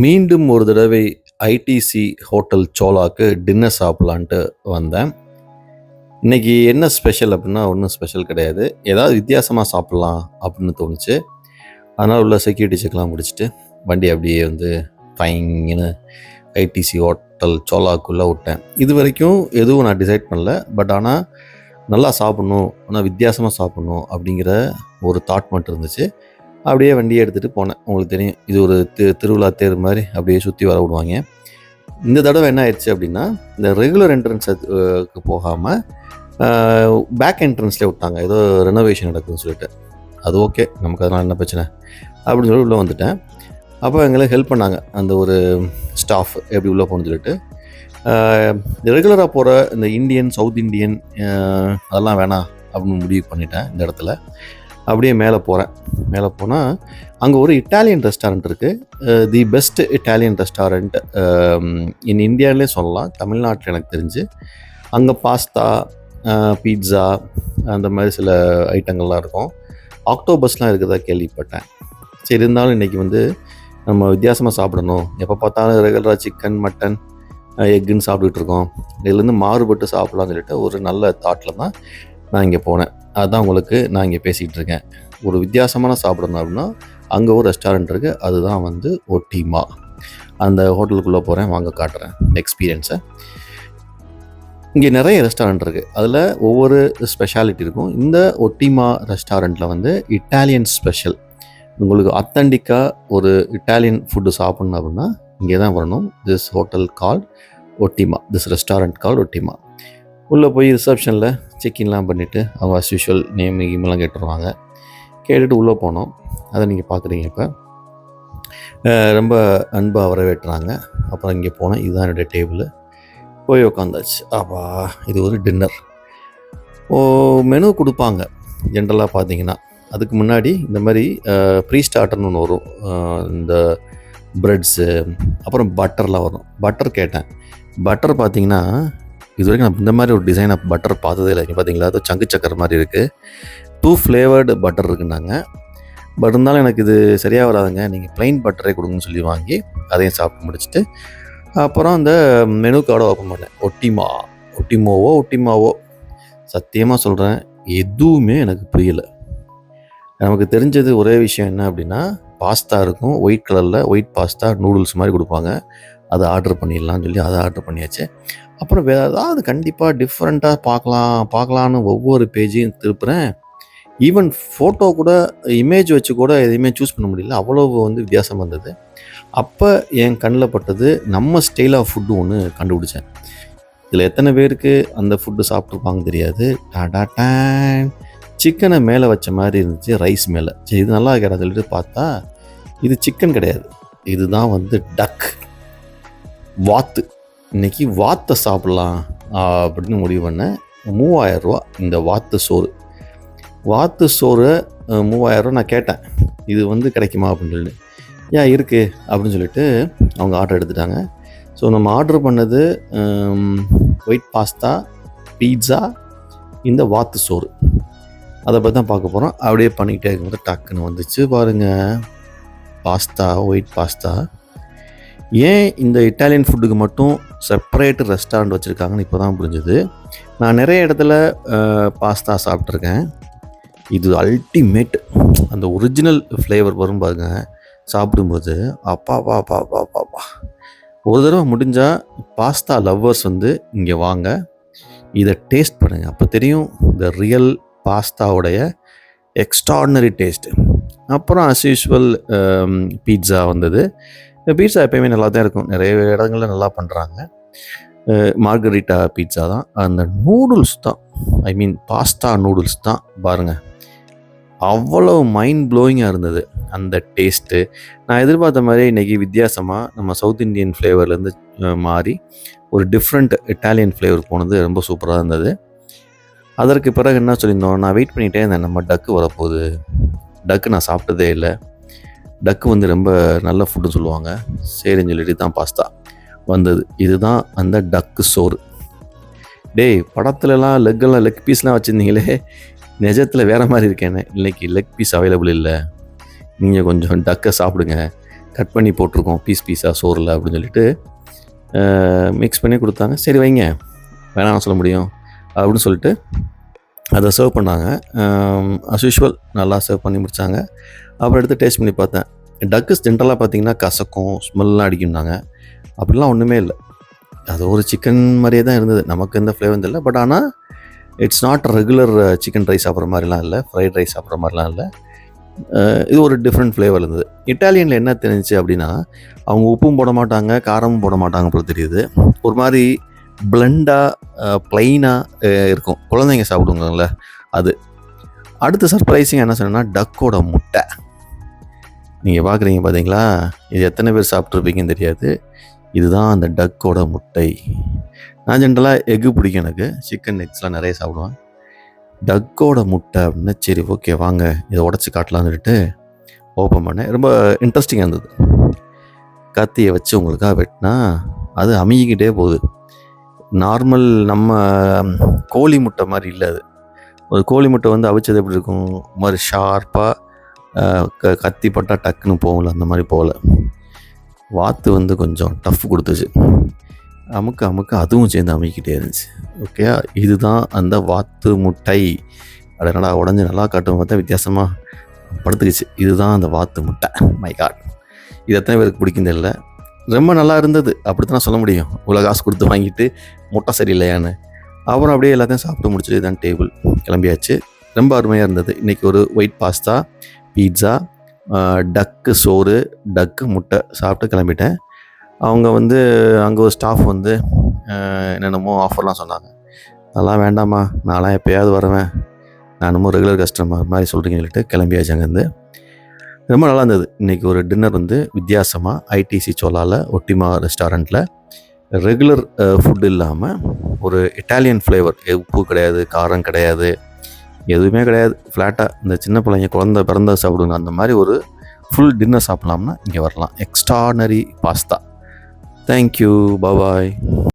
மீண்டும் ஒரு தடவை ஐடிசி ஹோட்டல் சோலாக்கு டின்னர் சாப்பிட்லான்ட்டு வந்தேன். இன்னைக்கு என்ன ஸ்பெஷல் அப்படின்னா ஒன்றும் ஸ்பெஷல் கிடையாது. ஏதாவது வித்தியாசமாக சாப்பிட்லாம் அப்படின்னு தோணுச்சு. அதனால் உள்ள செக்யூரிட்டி செக்லாம் முடிச்சுட்டு வண்டி அப்படியே வந்து ஃபைன்னு ஐடிசி ஹோட்டல் சோலாக்குள்ளே விட்டேன். இது வரைக்கும் எதுவும் நான் டிசைட் பண்ணல. பட் ஆனால் நல்லா சாப்பிட்ணும் ஆனால் வித்தியாசமாக சாப்பிட்ணும் அப்படிங்கிற ஒரு தாட் மட்டும் இருந்துச்சு. அப்படியே வண்டியை எடுத்துகிட்டு போனேன். உங்களுக்கு தெரியும் இது ஒரு தி திருவிழா தேர் மாதிரி அப்படியே சுற்றி வர விடுவாங்க. இந்த தடவை என்ன ஆயிடுச்சு அப்படின்னா இந்த ரெகுலர் என்ட்ரன்ஸுக்கு போகாமல் பேக் என்ட்ரன்ஸ்லேயே விட்டாங்க. ஏதோ ரெனோவேஷன் நடக்குதுன்னு சொல்லிட்டு. அது ஓகே நமக்கு அதனால் என்ன பிரச்சனை? அப்படின்னு சொல்லி உள்ளே வந்துட்டேன். அப்போ எங்களை ஹெல்ப் பண்ணாங்க. அந்த ஒரு ஸ்டாஃப் எப்படி உள்ளே போகணும்னு சொல்லிட்டு. ரெகுலராக போகிற இந்த இந்தியன் சவுத் இந்தியன் அதெல்லாம் வேணாம் அப்படின்னு முடிவு பண்ணிட்டேன் இந்த இடத்துல. அப்படியே மேலே போகிறேன். மேலே போனால் அங்கே ஒரு இட்டாலியன் ரெஸ்டாரண்ட் இருக்குது the best Italian restaurant in இந்தியாவிலே சொல்லலாம். தமிழ்நாட்டில் எனக்கு தெரிஞ்சு. அங்கே பாஸ்தா பீட்சா அந்த மாதிரி சில ஐட்டங்கள்லாம் இருக்கும். ஆக்டோபஸ்லாம் இருக்கிறதா கேள்விப்பட்டேன். சரி இருந்தாலும் இன்றைக்கி வந்து நம்ம வித்தியாசமாக சாப்பிடணும். எப்போ பார்த்தாலும் ரெகுலராக சிக்கன் மட்டன் எக்குன்னு சாப்பிட்டுட்டு இருக்கோம். இதுலேருந்து மாறுபட்டு சாப்பிட்லான்னு சொல்லிட்டு ஒரு நல்ல தாட்டில் தான் நான் இங்கே போனேன். அதுதான் உங்களுக்கு நான் இங்கே பேசிகிட்டு இருக்கேன். ஒரு வித்தியாசமான சாப்பிடணும் அப்படின்னா அங்கே ஒரு ரெஸ்டாரண்ட் இருக்குது அதுதான் வந்து ஒட்டிமா அந்த ஹோட்டலுக்குள்ளே போகிறேன் வாங்க காட்டுறேன். எக்ஸ்பீரியன்ஸை இங்கே நிறைய ரெஸ்டாரண்ட் இருக்குது அதில் ஒவ்வொரு ஸ்பெஷாலிட்டி இருக்கும். இந்த ஒட்டிமா ரெஸ்டாரண்ட்டில் வந்து இட்டாலியன் ஸ்பெஷல் உங்களுக்கு அத்தன்டிக்காக ஒரு இட்டாலியன் ஃபுட்டு சாப்பிட்ணும் அப்படின்னா இங்கே தான் வரணும். This hotel call ஒட்டிமா this restaurant கால் ஒட்டிமா உள்ளே போய் ரிசப்ஷனில் செக்இன்லாம் பண்ணிவிட்டு அவங்க அஸ் யூஷுவல் நேம் கீமெல்லாம் கேட்டுருவாங்க. கேட்டுட்டு உள்ளே போனோம். அதை நீங்கள் பார்க்குறீங்க இப்போ. ரொம்ப அன்பாக வரவேற்றுறாங்க அப்புறம் இங்கே போனேன் இதுதான் என்னுடைய டேபிள். போய் உட்காந்தாச்சு அப்பா இது ஒரு டின்னர். ஓ மெனு கொடுப்பாங்க. ஜென்ரலாக பார்த்தீங்கன்னா. அதுக்கு முன்னாடி இந்த மாதிரி ப்ரீ ஸ்டார்டர்னு ஒன்று வரும். இந்த ப்ரெட்ஸு அப்புறம் பட்டர்லாம் வரும். பட்டர் கேட்டேன். பட்டர் பார்த்தீங்கன்னா இது வரைக்கும் நான் இந்த மாதிரி ஒரு டிசைன் ஆஃப் பட்டர் பார்த்ததே இல்லை. பார்த்தீங்களா அது சங்கு சக்கரை மாதிரி இருக்குது டூ ஃப்ளேவர்டு பட்டர் இருக்குன்னாங்க. பட் இருந்தாலும் எனக்கு இது சரியாக வராதுங்க. நீங்கள் ப்ளைன் பட்டரே கொடுங்கன்னு சொல்லி வாங்கி அதையும் சாப்பிட்டு முடிச்சுட்டு அப்புறம் அந்த மெனு கார்டை ஓப்பன் பண்ணேன் ஒட்டிமா. ஒட்டிமாவோ ஒட்டிமாவோ? சத்தியமாக சொல்கிறேன் எதுவுமே எனக்கு புரியலை. நமக்கு தெரிஞ்சது ஒரே விஷயம் என்ன அப்படின்னா பாஸ்தா இருக்கும். ஒயிட் கலரில் ஒயிட் பாஸ்தா நூடுல்ஸ் மாதிரி கொடுப்பாங்க. அதை ஆர்டர் பண்ணிடலாம்னு சொல்லி அதை ஆர்டர் பண்ணியாச்சு. அப்புறம் வேறு ஏதாவது கண்டிப்பாக டிஃப்ரெண்ட்டாக பார்க்கலாம் பார்க்கலான்னு ஒவ்வொரு பேஜையும் திருப்புறேன். ஈவன் ஃபோட்டோ கூட இமேஜ் வச்சு கூட எதையுமே சூஸ் பண்ண முடியல. அவ்வளோ வந்து வித்தியாசம் வந்தது அப்போ என் கண்ணில் பட்டது நம்ம ஸ்டைல் ஆஃப் ஃபுட்டு ஒன்று கண்டுபிடிச்சேன். இதில் எத்தனை பேருக்கு அந்த ஃபுட்டு சாப்பிட்ருப்பாங்க தெரியாது. டாடா டேன் சிக்கனை மேலே வச்ச மாதிரி இருந்துச்சு ரைஸ் மேலே. சரி இது நல்லா இருக்கிறா சொல்லிட்டு பார்த்தா இது சிக்கன் கிடையாது. இதுதான் வந்து டக் வாத்து. இன்றைக்கி வாத்தை சாப்பிட்லாம் அப்படின்னு முடிவு பண்ணேன் மூவாயிரரூவா இந்த வாத்து சோறு. வாத்து சோறு மூவாயிரரூவா நான் கேட்டேன். இது வந்து கிடைக்குமா அப்படின்னு சொல்லி. ஏன் இருக்குது அப்படின்னு சொல்லிட்டு அவங்க ஆர்டர் எடுத்துட்டாங்க. ஸோ நம்ம ஆர்டர் பண்ணது ஒயிட் பாஸ்தா பீட்சா இந்த வாத்து சோறு. அதை பற்றி தான் பார்க்க போகிறோம் அப்படியே பண்ணிக்கிட்டே இருக்கும்போது டக்குன்னு வந்துச்சு பாருங்கள் பாஸ்தா ஒயிட் பாஸ்தா ஏன் இந்த இட்டாலியன் ஃபுட்டுக்கு மட்டும் செப்பரேட் ரெஸ்டாரண்ட் வச்சுருக்காங்கன்னு இப்போ தான் புரிஞ்சுது. நான் நிறைய இடத்துல பாஸ்தா சாப்பிட்ருக்கேன் இது அல்டிமேட் அந்த ஒரிஜினல் ஃப்ளேவர் வரும் பாருங்க. சாப்பிடும்போது அப்பா பா பா பா பாப்பா ஒரு தடவை முடிஞ்சால் பாஸ்தா லவ்வர்ஸ் வந்து இங்கே வாங்க. இதை டேஸ்ட் பண்ணுங்கள் அப்போ தெரியும் இந்த ரியல் பாஸ்தாவுடைய எக்ஸ்ட்ராடினரி டேஸ்ட்டு அப்புறம் அஸ் யூஷுவல் பீட்சா வந்தது. பீட்சா எப்பயுமே நல்லா தான் இருக்கும். நிறைய இடங்களில் நல்லா பண்ணுறாங்க மார்கரிட்டா பீட்சா தான். அந்த நூடுல்ஸ் தான். ஐ மீன் பாஸ்தா நூடுல்ஸ் தான். பாருங்கள் அவ்வளோ மைண்ட் ப்ளோயிங்காக இருந்தது. அந்த டேஸ்ட்டு நான் எதிர்பார்த்த மாதிரி இன்றைக்கி வித்தியாசமாக நம்ம சவுத் இந்தியன் ஃப்ளேவர்லேருந்து மாறி ஒரு டிஃப்ரெண்ட் இட்டாலியன் ஃப்ளேவர் போனது ரொம்ப சூப்பராக இருந்தது. அதற்கு பிறகு என்ன சொல்லியிருந்தோம்? நான் வெயிட் பண்ணிகிட்டே இருந்தேன். நம்ம டக்கு வரப்போகுது. டக்கு நான் சாப்பிட்டதே இல்லை. டக்கு வந்து ரொம்ப நல்ல ஃபுட்டுன்னு சொல்லுவாங்க. சரின்னு சொல்லிட்டு தான் பாஸ்தா வந்தது. இதுதான் அந்த டக்கு சோறு. டேய் படத்துலலாம் லெக்கெல்லாம் லெக் பீஸ்லாம் வச்சுருந்தீங்களே. நிஜத்தில் வேறு மாதிரி இருக்கேனே. இன்றைக்கி லெக் பீஸ் அவைலபிள் இல்லை. நீங்கள் கொஞ்சம் டக்கை சாப்பிடுங்க. கட் பண்ணி போட்டிருக்கோம். பீஸ் பீஸாக சோறில் அப்படின்னு சொல்லிட்டு மிக்ஸ் பண்ணி கொடுத்தாங்க. சரி வைங்க. வேணாம் சொல்ல முடியும். அப்படின்னு சொல்லிட்டு அதை சர்வ் பண்ணாங்க. அஸ் யூஷுவல் நல்லா சர்வ் பண்ணி முடித்தாங்க அப்புறம் எடுத்து டேஸ்ட் பண்ணி பார்த்தேன். டக்குஸ் ஜென்ரலாக பார்த்தீங்கன்னா கசக்கும் ஸ்மெல்லாம் அடிக்கும்னாங்க. அப்படிலாம் ஒன்றுமே இல்லை. அது ஒரு சிக்கன் மாதிரியே தான் இருந்தது. நமக்கு எந்த ஃப்ளேவர் இல்லை பட் ஆனால் it's not regular chicken rice சாப்பிட்ற மாதிரிலாம் இல்லை. ஃப்ரைட் ரைஸ் சாப்பிட்ற மாதிரிலாம் இல்லை. Uh, இது ஒரு டிஃப்ரெண்ட் ஃப்ளேவர் இருந்தது. இட்டாலியனில் என்ன தெரிஞ்சுச்சு அப்படின்னா அவங்க உப்பும் போட மாட்டாங்க காரமும் போட மாட்டாங்க போல தெரியுது. ஒரு மாதிரி பிளெண்டாக ப்ளைனாக uh, uh, இருக்கும். குழந்தைங்க சாப்பிடுவாங்கல்ல அது. அடுத்த சர்ப்ரைஸிங் என்ன சொன்னேன்னா டக்கோட முட்டை. நீங்கள் பார்க்குறீங்க பார்த்தீங்களா இது எத்தனை பேர் சாப்பிட்ருப்பீங்கன்னு தெரியாது. இதுதான் அந்த டக்கோட முட்டை. நான் ஜென்ரலாக எக்கு பிடிக்கும் எனக்கு. சிக்கன் எக்ஸ்லாம் நிறைய சாப்பிடுவேன். டக்கோட முட்டை அப்படின்னா சரி ஓகே வாங்க இதை உடச்சி காட்டலாம்னு சொல்லிட்டு ஓப்பன் பண்ணேன். ரொம்ப இன்ட்ரெஸ்டிங்காக இருந்தது. கத்தியை வச்சு உங்களுக்காக வெட்டினா அது அமுகிக்கிட்டே போகுது. நார்மல் நம்ம கோழி முட்டை மாதிரி இல்லை அது. ஒரு கோழி முட்டை வந்து அவிச்சது எப்படி இருக்கும்? ஒரு மாதிரி ஷார்ப்பாக க கத்தி பட்டா டக்குன்னு போகல அந்த மாதிரி போகல. வாத்து வந்து கொஞ்சம் டஃப் கொடுத்துச்சு. அமுக்க அமுக்க அதுவும் சேர்ந்து அமைக்கிட்டே இருந்துச்சு. ஓகே இதுதான் அந்த வாத்து முட்டை. அது உடஞ்சி நல்லா காட்டும் பார்த்தா வித்தியாசமாக படுத்துக்கிச்சு. இதுதான் அந்த வாத்து முட்டை. மை காட் இது எத்தனை பேருக்கு பிடிக்கும் தெரியல. ரொம்ப நல்லா இருந்தது. அப்படி தான் சொல்ல முடியும். இவ்வளோ காசு கொடுத்து வாங்கிட்டு முட்டை சரியில்லையான்னு. அப்புறம் அப்படியே எல்லாத்தையும் சாப்பிட்டு முடிச்சுட்டு தான் டேபிள் கிளம்பியாச்சு. ரொம்ப அருமையாக இருந்தது. இன்றைக்கி ஒரு ஒயிட் பாஸ்தா பீட்சா டக்கு சோறு டக்கு முட்டை சாப்பிட்டு கிளம்பிட்டேன். அவங்க வந்து அங்கே ஒரு ஸ்டாஃப் வந்து என்னென்னமோ ஆஃபர்லாம் சொன்னாங்க. அதெல்லாம் வேண்டாம்மா நான்லாம் எப்போயாவது வருவேன். நான் என்னமோ ரெகுலர் கஸ்டமர் மாதிரி சொல்கிறீங்கன்னு சொல்லிட்டு கிளம்பியாச்சு அங்கேருந்து. ரொம்ப நல்லா இருந்தது. இன்றைக்கி ஒரு டின்னர் வந்து வித்தியாசமாக ஐடிசி சோலாவில் ஒட்டிமா ரெஸ்டாரண்ட்டில் ரெகுலர் ஃபுட் இல்லாமல் ஒரு இட்டாலியன் ஃப்ளேவர் உப்பு கிடையாது காரம் கிடையாது எதுவுமே கிடையாது. ஃப்ளாட்டாக இந்த சின்ன பிள்ளைங்க குழந்த பிறந்த சாப்பிடுங்க அந்த மாதிரி ஒரு ஃபுல் டின்னர் சாப்பிட்லாம்னா இங்கே வரலாம். Extraordinary pasta thank you bye